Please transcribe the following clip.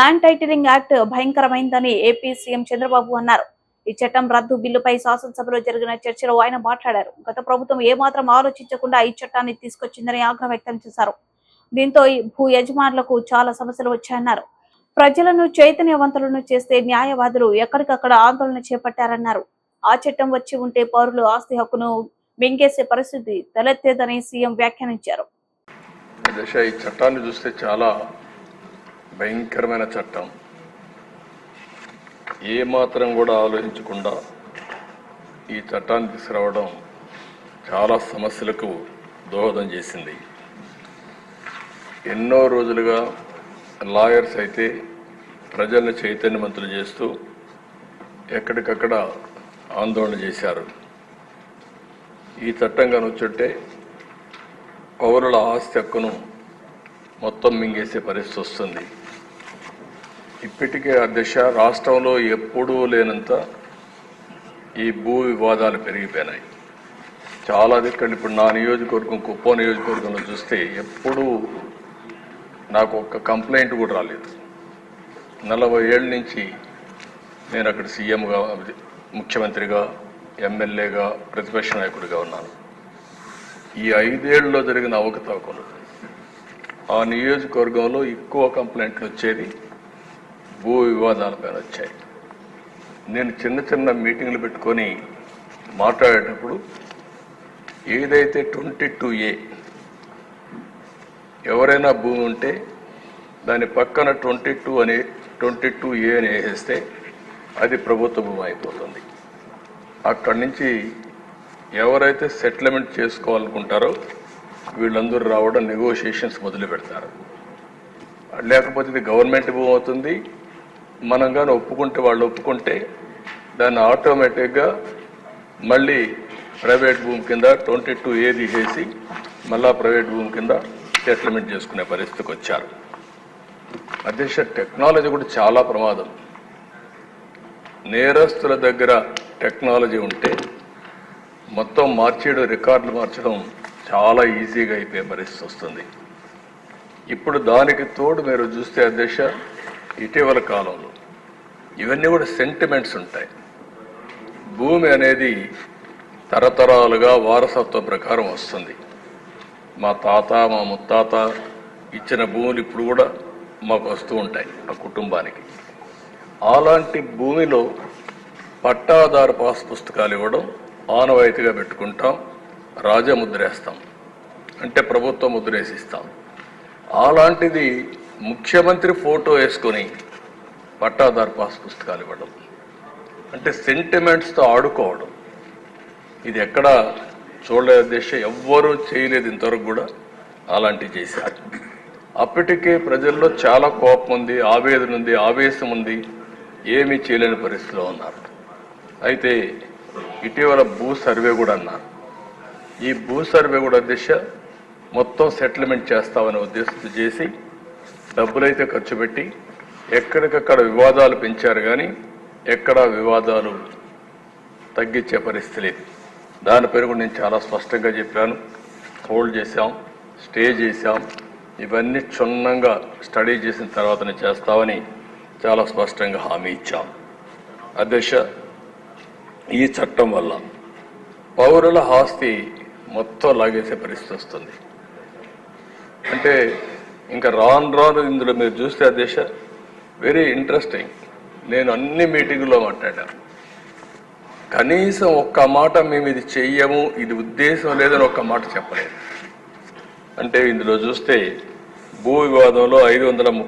Land titling act భయంకరమైందని AP CM Chandrababu అన్నారు. ఈ చట్టం రద్దు బిల్లుపై శాసనసభలో జరిగిన చర్చలో ఆయన మాట్లాడారు. గత ప్రభుత్వం ఏమాత్రం ఆలోచించకుండా ఈ చట్టాన్ని తీసుకొచ్చిందని ఆగ్రహం వ్యక్తం చేశారు. దీంతో భూ యజమానులకు చాలా సమస్యలు వచ్చాయన్నారు. ప్రజలను చైతన్యవంతులను చేస్తే న్యాయవాదులు ఎక్కడికక్కడ ఆందోళన చేపట్టారన్నారు. ఆ చట్టం వచ్చి ఉంటే పౌరులు ఆస్తి హక్కును మింగేసే పరిస్థితి తలెత్తేదని సీఎం వ్యాఖ్యానించారు. ఈ చట్టాన్ని చూస్తే చాలా భయంకరమైన చట్టం. ఏ మాత్రం కూడా ఆలోచించకుండా ఈ చట్టాన్ని తీసుకురావడం చాలా సమస్యలకు దోహదం చేసింది. ఎన్నో రోజులుగా లాయర్స్ అయితే ప్రజలను చైతన్యవంతులు చేస్తూ ఎక్కడికక్కడ ఆందోళన చేశారు. ఈ చట్టం కనుచుంటే పౌరుల ఆస్తి హక్కును మొత్తం మింగేసే పరిస్థితి వస్తుంది. ఇప్పటికే ఆ దిశ రాష్ట్రంలో ఎప్పుడూ లేనంత ఈ భూ వివాదాలు పెరిగిపోయినాయి. చాలా దిక్కలు ఇప్పుడు నా నియోజకవర్గం కుప్పం నియోజకవర్గంలో చూస్తే ఎప్పుడూ నాకు ఒక్క కంప్లైంట్ కూడా రాలేదు. నలభై ఏళ్ళ నుంచి నేను అక్కడ సీఎంగా ముఖ్యమంత్రిగా ఎమ్మెల్యేగా ప్రతిపక్ష నాయకుడిగా ఉన్నాను. ఈ ఐదేళ్ళలో జరిగిన అవకతవకలు ఆ నియోజకవర్గంలో ఎక్కువ కంప్లైంట్లు వచ్చేది భూ వివాదాలపైన వచ్చాయి. నేను చిన్న చిన్న మీటింగ్లు పెట్టుకొని మాట్లాడేటప్పుడు ఏదైతే ట్వంటీ టూ ఏ ఎవరైనా భూమి ఉంటే దాని పక్కన ట్వంటీ టూ అనే ట్వంటీ టూ ఏ అని వేసేస్తే అది ప్రభుత్వ భూమి అయిపోతుంది. అక్కడి నుంచి ఎవరైతే సెటిల్మెంట్ చేసుకోవాలనుకుంటారో వీళ్ళందరూ రావడం నెగోషియేషన్స్ మొదలు పెడతారు లేకపోతే ఇది గవర్నమెంట్ భూమి అవుతుంది మనం కానీ ఒప్పుకుంటే వాళ్ళు ఒప్పుకుంటే దాన్ని ఆటోమేటిక్గా మళ్ళీ ప్రైవేట్ భూమి కింద ట్వంటీ టూ ఏ తీసేసి మళ్ళా ప్రైవేట్ భూమి కింద సెటిల్మెంట్ చేసుకునే పరిస్థితికి వచ్చారు. అధ్యక్ష టెక్నాలజీ కూడా చాలా ప్రమాదం. నేరస్తుల దగ్గర టెక్నాలజీ ఉంటే మొత్తం మార్చేయడం రికార్డులు మార్చడం చాలా ఈజీగా అయిపోయే పరిస్థితి వస్తుంది. ఇప్పుడు దానికి తోడు మీరు చూస్తే అధ్యక్ష ఇటీవల కాలంలో ఇవన్నీ కూడా సెంటిమెంట్స్ ఉంటాయి. భూమి అనేది తరతరాలుగా వారసత్వ ప్రకారం వస్తుంది. మా తాత మా ముత్తాత ఇచ్చిన భూములు ఇప్పుడు కూడా మాకు వస్తూ ఉంటాయి ఆ కుటుంబానికి. అలాంటి భూమిలో పట్టాదారు పాస్ పుస్తకాలు ఇవ్వడం ఆనవాయితీగా పెట్టుకుంటాం రాజముద్రేస్తాం అంటే ప్రభుత్వ ముద్రేసిస్తాం. అలాంటిది ముఖ్యమంత్రి ఫోటో వేసుకొని పట్టాదారు పాస్ పుస్తకాలు ఇవ్వడం అంటే సెంటిమెంట్స్తో ఆడుకోవడం ఇది ఎక్కడ చూడలేదు దేశం ఎవ్వరూ చేయలేదు ఇంతవరకు కూడా అలాంటివి చేశారు. అప్పటికే ప్రజల్లో చాలా కోపం ఉంది ఆవేదన ఉంది ఆవేశం ఉంది ఏమీ చేయలేని పరిస్థితిలో ఉన్నారు. అయితే ఇటీవల భూ సర్వే కూడా అన్నారు. ఈ భూ సర్వే కూడా దిశ మొత్తం సెటిల్మెంట్ చేస్తామనే ఉద్దేశంతో చేసి డబ్బులైతే ఖర్చు పెట్టి ఎక్కడికక్కడ వివాదాలు పెంచారు కానీ ఎక్కడా వివాదాలు తగ్గించే పరిస్థితి లేదు. దాని పేరు కూడా నేను చాలా స్పష్టంగా చెప్పాను. హోల్డ్ చేశాం స్టే చేశాం. ఇవన్నీ క్షుణ్ణంగా స్టడీ చేసిన తర్వాతనే చేస్తామని చాలా స్పష్టంగా హామీ ఇచ్చాం. అధ్యక్ష ఈ చట్టం వల్ల పౌరుల ఆస్తి మొత్తం లాగేసే పరిస్థితి వస్తుంది. అంటే ఇంకా రాను రాను ఇందులో మీరు చూస్తే దేశ వెరీ ఇంట్రెస్టింగ్ నేను అన్ని మీటింగుల్లో మాట్లాడాను. కనీసం ఒక్క మాట మేము ఇది చెయ్యము ఇది ఉద్దేశం లేదని ఒక్క మాట చెప్పలేదు. అంటే ఇందులో చూస్తే భూ వివాదంలో ఐదు వందల